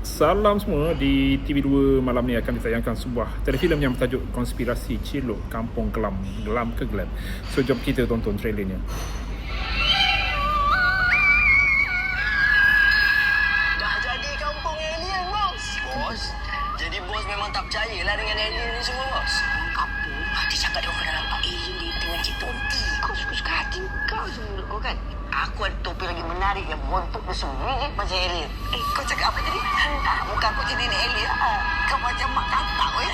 Salam semua di TV2 malam ni akan ditayangkan sebuah telefilm yang bertajuk Konspirasi Cilok Kampung Kelam Gelam ke Glam So jom kita tonton trailernya Dah jadi kampung alien, bos. Bos? Jadi bos memang tak percayalah dengan alien ni semua, bos? Apa? Dia cakap dia orang dah nampak alien di dengan Cik Tonti. Kau suka-suka hati kau mulut kau kan? Aku ada topi lagi menarik yang bontok dia semirip macam alien. Eh, kau cakap aku jadi ni alien. Ah, kau macam mak katak, weh.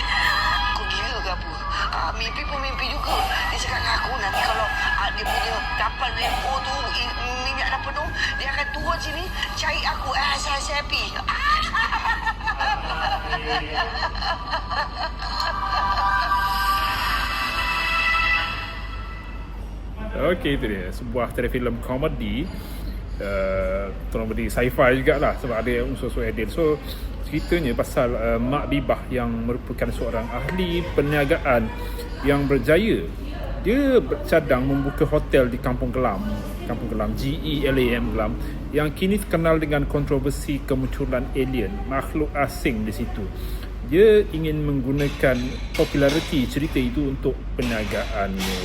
Kau gila ke apa? Ah, mimpi pun mimpi juga. Dia cakap dengan aku nanti kalau ah, dia punya kapal Lembo tu eh, minyak dah penuh, dia akan turun sini cari aku. Ah, saya happy. Ah. Okey itu dia sebuah telefilm komedi uh, komedi sci-fi jugalah sebab ada unsur-unsur alien so ceritanya pasal uh, Mak Bibah yang merupakan seorang ahli perniagaan yang berjaya dia bercadang membuka hotel di Kampung Kelam Kampung Kelam G-E-L-A-M Kelam yang kini terkenal dengan kontroversi kemunculan alien makhluk asing di situ. Dia ingin menggunakan populariti cerita itu untuk perniagaannya.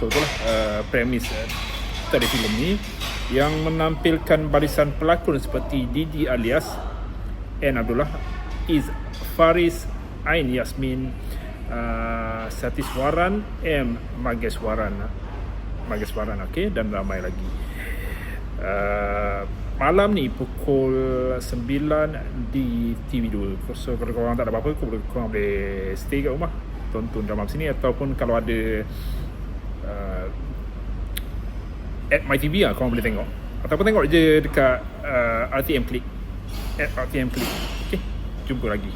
So itulah uh, premis uh, telefilm ni yang menampilkan barisan pelakon seperti Didi Alias, N Abdullah, Iz Faris, Ain Yasmin, uh, Satiswaran, M. Mageswaran, Mageswaran okey dan ramai lagi. Uh, malam ni pukul 9 di TV2 So kalau korang tak ada apa-apa korang, korang boleh stay kat rumah. Tonton drama sini Ataupun kalau ada uh, at MyTV lah korang boleh tengok. Ataupun tengok je dekat uh, RTM Click. At RTM Click. Okay jumpa lagi